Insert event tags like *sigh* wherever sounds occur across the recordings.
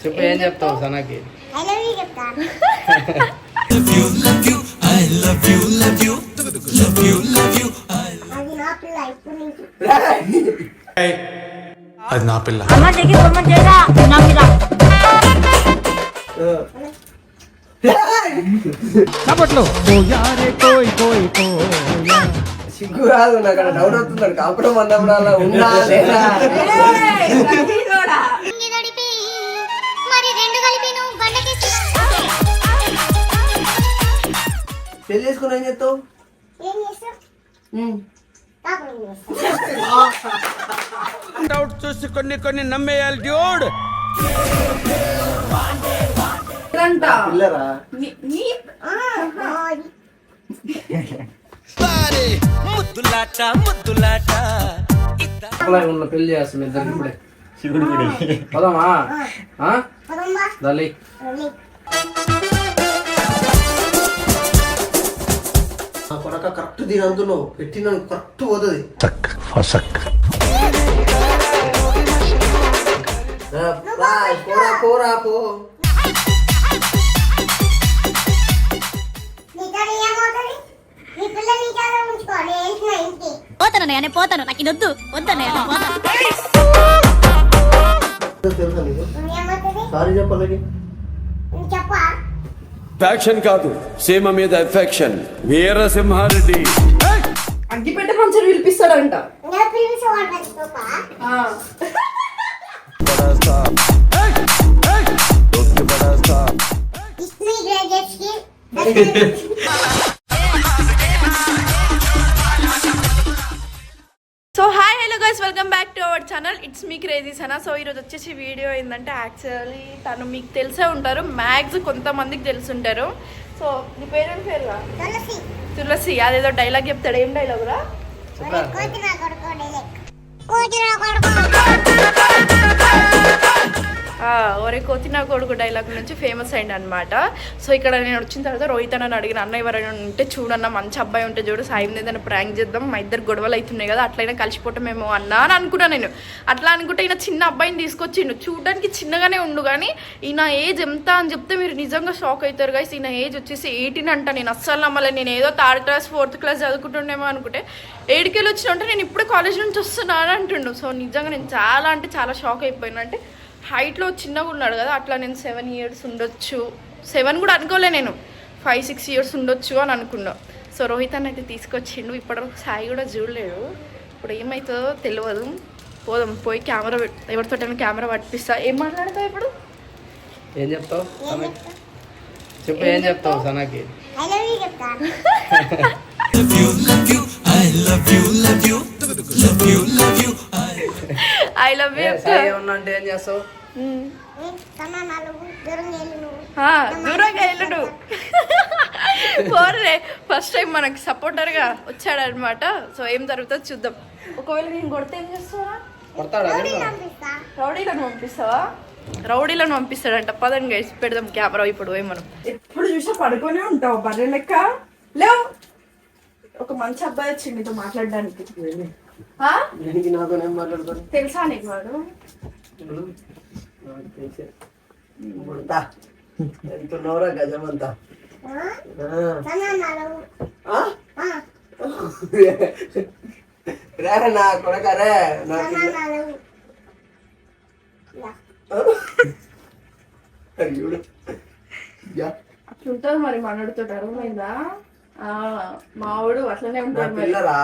చెప్పు ఏం చెప్తావు సనాకి? ఐ లవ్ యూ చెప్తా అది నా పిల్ల ఇప్పుడు నుంచి అది నా పిల్ల సిగ్గు రాదు నాకు అక్కడ డౌట్ అవుతున్నాడు కాపురం అన్నప్పుడు అలా ఉన్నా లేదా? పెళ్ళి చేసుకుని ఏం చేస్తావు? ఏం చేస్తావు? కాపురం చేస్తావు? డౌట్ చూసి కొన్ని కొన్ని నమ్మేయాలి డ్యూడ్ పిల్లరా? ఉన్న పెళ్ళి చేస్తాం ఇద్దరికి ఇప్పుడే. పోదామా? ఆ? పదమ్మా. దలి రవి నా కొడక కరెక్ట్ దీని అందులో పెట్టిన కరెక్ట్ పోతుంది. పోరా పోరా పో. ఏమవుతుంది? పోతానన్నయ్య నేను పోతాను. నాకు ఇది వద్దు. వద్దన్నయ్య నేను పోతాను తెలుసా నీకు ఏమవుతుంది సారీ చెప్పాలి నువ్వు చెప్పా ఫ్యాక్షన్ కాదు. సీమ మీద ఎఫెక్షన్ వీరసింహారెడ్డి. అగ్గిపెట్ట పంచర్ పిలిపిస్తాడంట. నేను పిలిచేవాడు *laughs* guys welcome back to our channel it's me crazy Sana so ఈరోజు వచ్చేసి వీడియో ఏంటంటే యాక్చువల్లీ తను మీకు తెలిసే ఉంటారు. మ్యాక్స్ కొంతమందికి తెలుసుంటారు. సో నీ పేరేం పేరుగా తులసి. తులసి. అదేదో డైలాగ్ చెప్తాడు. ఏం డైలాగ్ రా? ఒరే కోతి నా కొడుకు డైలాగ్ నుంచి ఫేమస్ అయింది అనమాట సో ఇక్కడ నేను వచ్చిన తర్వాత రోహిత్ అని అడిగిన అన్న ఎవరైనా ఉంటే చూడన్న మంచి అబ్బాయి ఉంటే చూడు సాయం ఏదైనా ప్రాంక్ చేద్దాం మా ఇద్దరు గొడవలు అవుతున్నాయి కదా అట్లయినా కలిసిపోవటమేమో అన్నా అని అనుకున్నా నేను. అట్లా అనుకుంటే ఈయన చిన్న అబ్బాయిని తీసుకొచ్చిండు. చూడడానికి చిన్నగానే ఉండు కానీ ఈయన ఏజ్ ఎంత అని చెప్తే మీరు నిజంగా షాక్ అవుతారు గైస్ ఈయన ఏజ్ వచ్చేసి ఎయిటీన్ అంట. నేను అస్సలు నమ్మలే. నేను ఏదో థర్డ్ క్లాస్ ఫోర్త్ క్లాస్ చదువుకుంటుండేమో అనుకుంటే ఏడుకెళ్ళి వచ్చిన అంటే నేను ఇప్పుడే కాలేజ్ నుంచి వస్తున్నాను అంటుండు. సో నిజంగా నేను చాలా అంటే చాలా షాక్ అయిపోయినా. అంటే హైట్లో చిన్నగా ఉన్నాడు కదా అట్లా నేను సెవెన్ ఇయర్స్ ఉండొచ్చు. సెవెన్ కూడా అనుకోలే నేను. ఫైవ్ సిక్స్ ఇయర్స్ ఉండొచ్చు అని అనుకున్నా. సో రోహిత్ అన్న అయితే తీసుకొచ్చిండు. ఇప్పటివరకు సాయి కూడా చూడలేడు ఇప్పుడు ఏమవుతుందో తెలియదు పోదాం పోయి కెమెరా ఎవరితో కెమెరా పట్టిస్తా. ఏం మాట్లాడతావు ఇప్పుడు? ఏం చెప్తావు? చెప్పు ఏం చెప్తావు సనాకి? ఐ లవ్ యూ అంటే ఏం చేస్తావు? దూరంగా వెళ్ళడు. ఫస్ట్ టైం మనకి సపోర్టర్గా వచ్చాడనమాట. సో ఏం జరుగుతుందో చూద్దాం. ఒకవేళ నేను కొడితే ఏం చేస్తావా? రౌడీలను పంపిస్తావా? రౌడీలను పంపిస్తాడంట. పదంగా వేసి పెడదాం కెమెరా ఇప్పుడు పోయి మనం. ఎప్పుడు చూసినా పడుకొనే ఉంటావు బర్రె లెక్క. లేవు. ఒక మంచి అబ్బాయి వచ్చింది నీతో మాట్లాడడానికి. తెలుసా నీకు వాడు? నాకు తెలిసే. ముడతా. ఎంత ఉన్నవరా గజమంతా ఆ. కన్నా నాలుగు ఆ? రే నా కొడక రే నా కన్నా నాలుగు చూడు యా. అట్లుంటది మరి మనడితో అర్థమైందా ఆ, మావాడు అట్లనే నా ఉంటాడు మరి పిల్లరా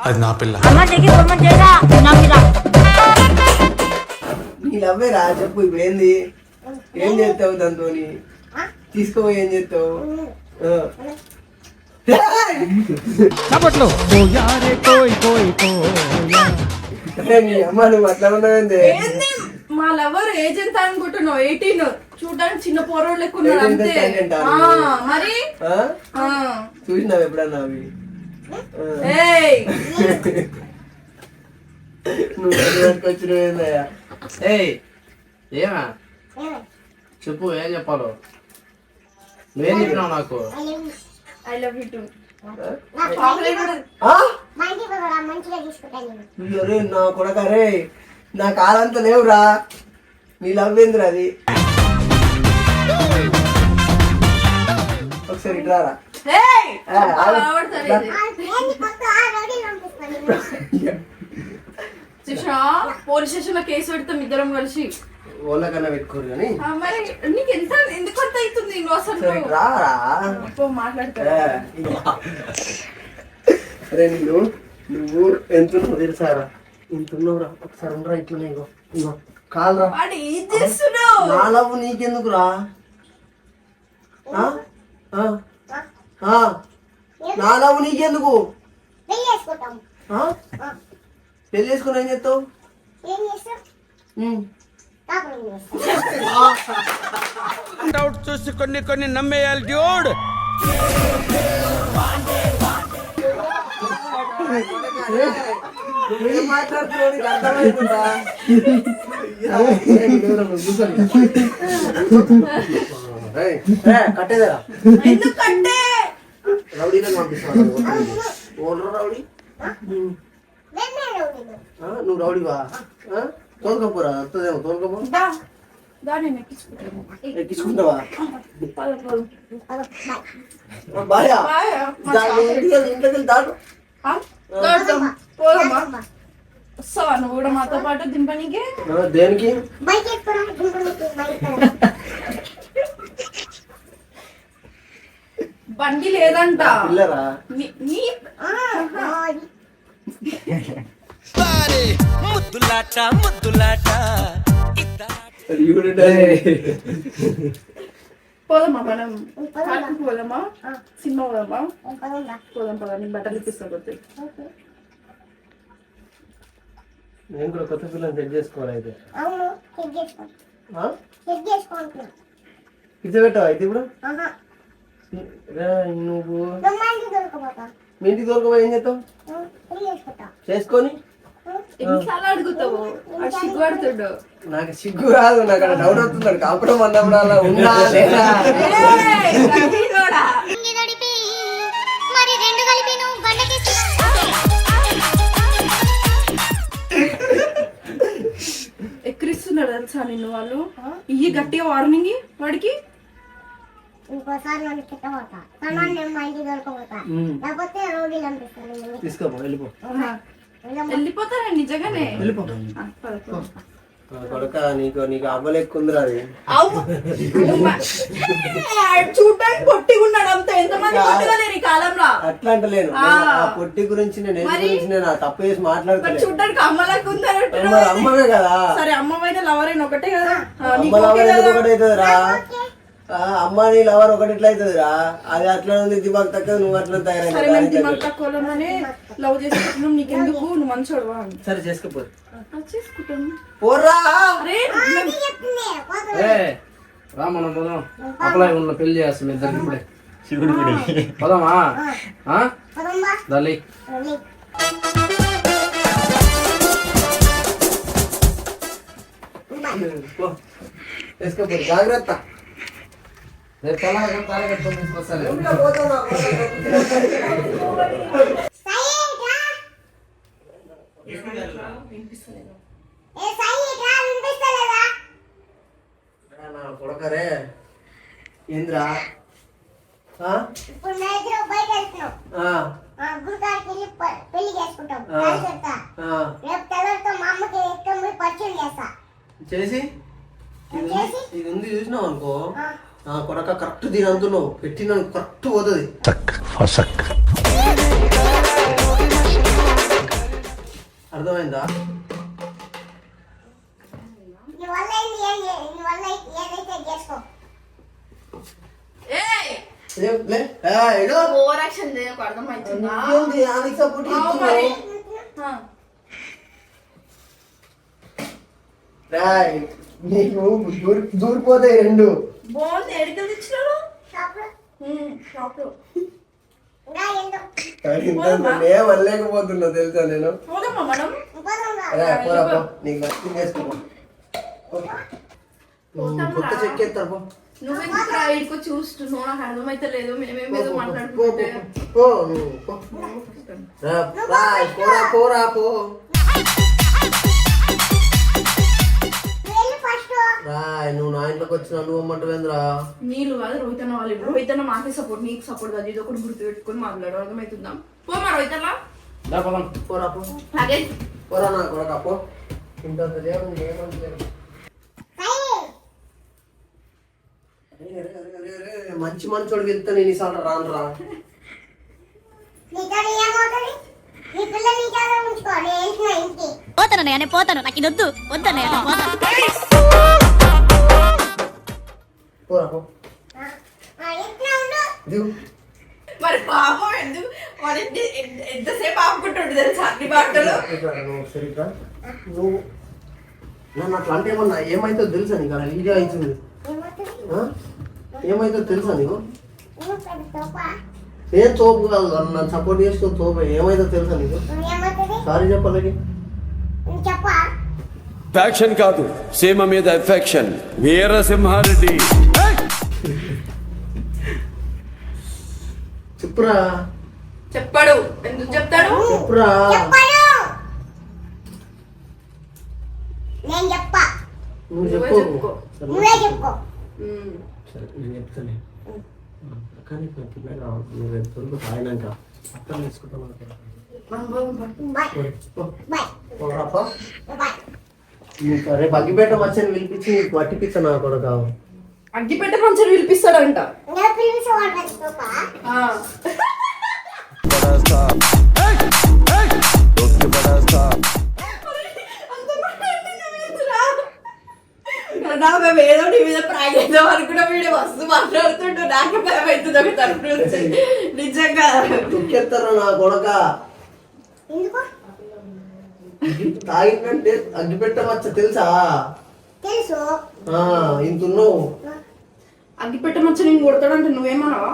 అది నా పిల్ల. నుంచి రే. చెప్పు ఇప్పుడు ఏంది? ఏం చేస్తావు దాంతోని? తీసుకోపోయి ఏం చేస్తావు? ఆ. రే, నీ అమ్మ నువ్వు అట్లా ఉన్నావేంది ఏంది? మా లవర్ ఏజ్ ఎంత అనుకుంటున్నావు ఎయిటీన్. చూడడానికి చిన్న Age ఎంత అంతే. ఆ? మరి? ఆ. చూసినావు ఎప్పుడన్నా అవి? ఏమా? చెప్పు ఏం చెప్పాలో నువ్వేం చెప్పినావు నాకు I love you. I love you too అరే నా కొడక రే నా కాలంతా లేవురా నీ లవ్ ఏందిరా అది ఒకసారి ఇట్లారా ఏయ్! ఆ, ఆగు. కనబడతలేదు ఇది. ఏంది పక్క ఆ రోడ్డు పంపిస్తాను చూసా పోలీస్ స్టేషన్లో కేసు పెడతాం ఇద్దరం కలిసి. ఓళ్ళకన్నా పెట్టుకోరు కానీ. మరి నీకు ఎంత ఎందుకు అంత అవుతుంది నువ్వు అసలు? మాట్లాడతా. అరే నిన్ను నువ్వు ఎంత ఉన్నావు తెలుసారా ఇంత ఉన్నావురా ఒకసారి ఉండరా ఇట్లనే ఇగో. ఇగో. చేస్తున్నావు? నా లవ్ నీకెందుకురా ఆ? ఆ? ఆ? నా లవ్ నీకెందుకు? పెళ్ళి చేసుకుంటాం? పెళ్ళి చేసుకుని ఏం చేస్తావు? ఏం చేస్తాం? ఉమ్. కాపురం చేస్తాం. డౌట్ చూసి కొన్ని కొన్ని నమ్మేయాలి డ్యూడ్ ఎందుకంటే రౌడీలను పంపిస్తాను ఓనర్ రౌడీ? నువ్వు రౌడీవా? తోలుకపోరా వస్తుందేమో తోలుకపో. ఎక్కించుకుంటావా? బాయా. వస్తావా నువ్వు కూడా మాతో పాటు దింపనీకి? దేనికి? బైక్ ఎక్కురా దింపునికి బైక్ బండి లేదంట నీ ముద్దులాట ముద్దులాట. పోదామా మనం? పార్క్ సినిమా పోదామా? పదంగా పోదాం పోదాం. నీకు బట్టలు ఇప్పిస్తా కొద్ది. నేను కూడా కొత్త పిల్లని సెట్ చేసుకోవాలి అయితే. ఇది పెట్టావా అయితే ఇప్పుడు నువ్వు మా ఇంటికి దొరకపోయి ఏం చేస్తావు? చేసుకుంటా. చేసుకొని? నాకు సిగ్గు రాదు నాకు అక్కడ డౌట్ వస్తుంది కాపురం అన్నప్పుడు అలా ఉన్నా లేదా? ఎక్కిరిస్తున్నాడు తెలుసా నిన్ను వాళ్ళు? ఇయ్యి గట్టిగా వార్నింగ్ వాడికి. ఇంకోసారి నన్ను కిట్టబోతా తనని నేను మా ఇంటికి. లేకపోతే తీసుకోపో వెళ్ళిపో. వెళ్ళిపోతారా నిజంగానే? వెళ్ళిపో. కొడుక నీకు నీకు అవ్వలేకుందిరా అది. అవు. అమ్మా. ఆడు చూడ్డానికి పొట్టిగా ఉన్నాడు అంత. ఎంతమంది ఈ కాలంలో? అట్లా అంటలేను. ఆ. పొట్టి గురించి నేను? గురించి నేను తప్పు చేసి మరి మాట్లాడతలేను. చూడ్డానికి అమ్మలాగా ఉందని అంటున్నావు. మరి అమ్మవే కదా. సరే అమ్మవైన లవర్ అయిన ఒకటే కదా. అమ్మ లవర్ అమ్మ నీ లవర్ ఒకటి ఎట్లా అవుతుందిరా అది అట్లా ఉంది దిమాగ్ తక్కువ నువ్వు అట్లా మేము తయారైంది. సరే చేసుకోపో. పోరా రా మనం పోదాం. అప్లై ఉన్న పెళ్ళి చేస్తాం ఇద్దరికి ఇప్పుడే. పోదామా? ఆ? పదంబా దలి రోడ్లు పో. చేసుకోపో. జాగ్రత్త. రేపు తీసుకొస్తాను కొడకరే. ఏంద్రా? ఆ? ఇప్పుడు నా ఇద్దరు బయట వెళ్తున్నాం. ప- పెళ్ళి చేసుకుంటాం. రేపు తెల్లరితో మా అమ్మకి పోయి పరిచయం చేస్తా. చేసి? ఇది ఉంది- చూసినావు అనుకో. ఆ. నా కొడక కరెక్ట్ దీని అంటున్నావు పెట్టిన కరెక్ట్ పోతుంది. అర్థమైందా? నీకు దూరి దూరిపోతాయి రెండు. బాగుంది. ఎడికలు తెచ్చినారు షాప్లో. తెలుసా నేను? పోదామా మనం? పోదాం రా. రా, పోరా, పో. నీకు నచ్చింది చేసుకో పో. కొత్త చెక్ ఎత్తారు పో. నువ్వు ఎందుకు రా ఇక్కడికి చూస్తున్నావు నాకు అర్థమైతే లేదు మేమేమేదో పో, మాట్లాడుకుంటే పో, నువ్వు పో. పో ఫస్ట్ రా నువ్వు నా ఇంట్లోకి వచ్చిన నువ్వు అమ్మంటవేంద్రా నీళ్ళు కాదు రోహితన్న వాళ్ళు రోహితన్న మాకే సపోర్ట్ నీకు సపోర్ట్ కాదు. ఇది ఒకటి గుర్తు పెట్టుకొని మాట్లాడు అర్థమవుతుందా? పో మా రోహితన్న. దా పదం. పోరా పో. అలాగే పోరా నా కొడక పో. ఇంత మంచి మంచోడు వెళ్తే నేను ఈసారి రాను రా నీతో ఏమవుతుంది నీ పిల్ల నీ కాదా ఉంచుకో నేను వెళ్తున్నా ఇంటికి పోతానన్నయ్య నేను పోతాను. నాకు ఇది వద్దు. వద్దన్నయ్య నేను పోతాను. పోరా పో. ఆ, వెళ్తున్నా ఉండు? దిగు మరి పాపం ఎందుకు? మరి ఎంత- ఎంత- ఎంతసేపు ఆపుకుంటుండే తెలుసా అన్ని బట్టలు ఇట్లా రా, నువ్వు నన్ను అట్లా అంటే ఏమన్నా ఏమైతే తెలుసా నీకు? అలా వీడియో? ఏమైతే తెలుసా నీకు? నేను తోపు కాదు నన్ను సపోర్ట్ చేస్తూ తోపు. ఏమైతే తెలుసా నీకు? సారీ చెప్పాలి నువ్వు చెప్పా ఫ్యాక్షన్ కాదు సీమ మీద ఎఫెక్షన్ వీరసింహారెడ్డి. చెప్పురా. చెప్పాడు. ఎందుకు చెప్తాడు? చెప్పురా. చెప్పాడు. నేను చెప్పా. నువ్వు నువ్వే చెప్పు. చెప్పుకో. నువ్వే చెప్పుకో. సరే, నేను చెప్తానే కానీ. నువ్వు అర్థం అగ్గిపేట వచ్చని పిలిపించి మంచిగా పిలిపిస్తాడంట మేము ఏదో నీ మీద ప్రాగ్ చేద్దాం అనుకున్న వీడియో వస్తూ మాట్లాడుతుంటూ నాకే భయం అవుతుంది ఒక తరపు నుంచి నిజంగా దుఃఖెత్తారా నా కొడక తాగిందంటే అగ్గిపెట్ట వచ్చ తెలుసా? తెలుసు. ఆ, ఇంత ఉన్నావు. అగ్గిపెట్ట మంచి నేను కొడతాడంటే నువ్వేమన్నావా?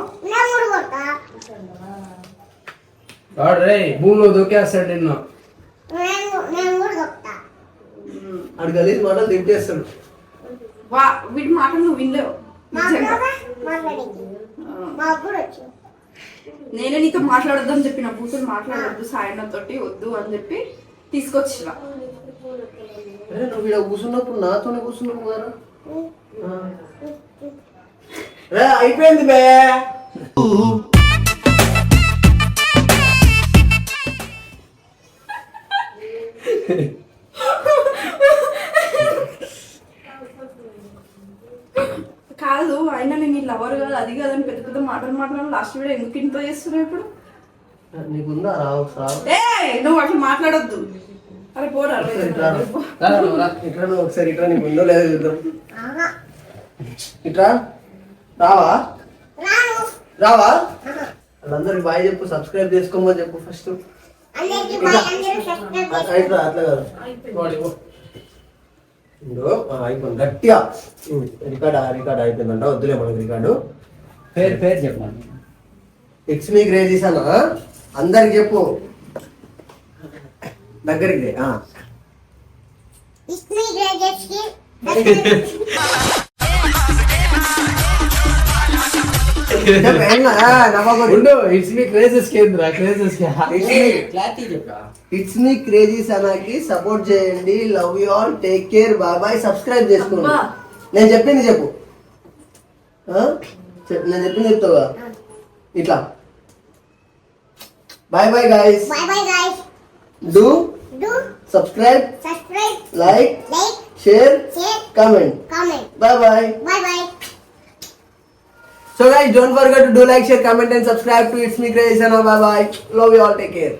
వాడు రే భూమిలో దూకేస్తాడు నిన్ను. అడు గలీజ్ మాటలు తిట్టేస్తాడు. వా వీటి మాటలు నువ్వు వినలేవు. నేనే నీతో మాట్లాడొద్దని చెప్పిన కూతురు మాట్లాడొద్దు సాయన్న తోటి వద్దు అని చెప్పి తీసుకొచ్చిన. అరే నువ్వు ఇక్కడ కూర్చున్నప్పుడు నాతోనే కూర్చున్నావు కదా. అయిపోయింది బే. కాదు అయినా నేను లవర్ కాదు అది కాదని పెద్ద పెద్ద మాటలు మాట్లాడాలి. లాస్ట్ వీడియో ఎందుకు ఇంట్లో చేస్తున్నావు ఇప్పుడు? నీకుందా? రా ఒకసారి ఏ నువ్వు అట్లా మాట్లాడొద్దు. అరే పోరా నువ్వు ఒకసారి ఇట్రా నీకు ఉందో లేదో చూద్దాం. ఇట్రా. రావా? రావా. వాళ్ళందరికి బాయ్ చెప్పు సబ్స్క్రైబ్ చేసుకోమని చెప్పు ఫస్ట్ అందరికీ బాయ్ అందరూ సబ్స్క్రైబ్ అట్లా అట్లా కాదు. అయిపోయింది. గట్టిగా. రికార్డ్ రికార్డ్ అయిపోయిందంట. వద్దులే మనకి రికార్డు. పేరు పేరు చెప్పండి ఇట్స్ మీ గ్రేజీస్ అన్న అందరికి చెప్పు. దగ్గరికి *laughs* *laughs* ఉండు ఇట్స్ మీ క్రేజెస్ కేంద్ర క్రేజెస్ It's me- క్లారిటీ చెప్పా. ఇట్స్ మీ క్రేజీస్ అన్నకి సపోర్ట్ చేయండి. Love you all take care bye bye subscribe చేసుకోండి. నేను చెప్పింది చెప్పు. నేను చెప్పింది చెప్తావా? ఇట్లా. Bye bye guys do subscribe like share comment bye bye bye bye So guys, don't forget to do like, share, comment and subscribe to It's Me Sana. Bye bye. Love you all. Take care.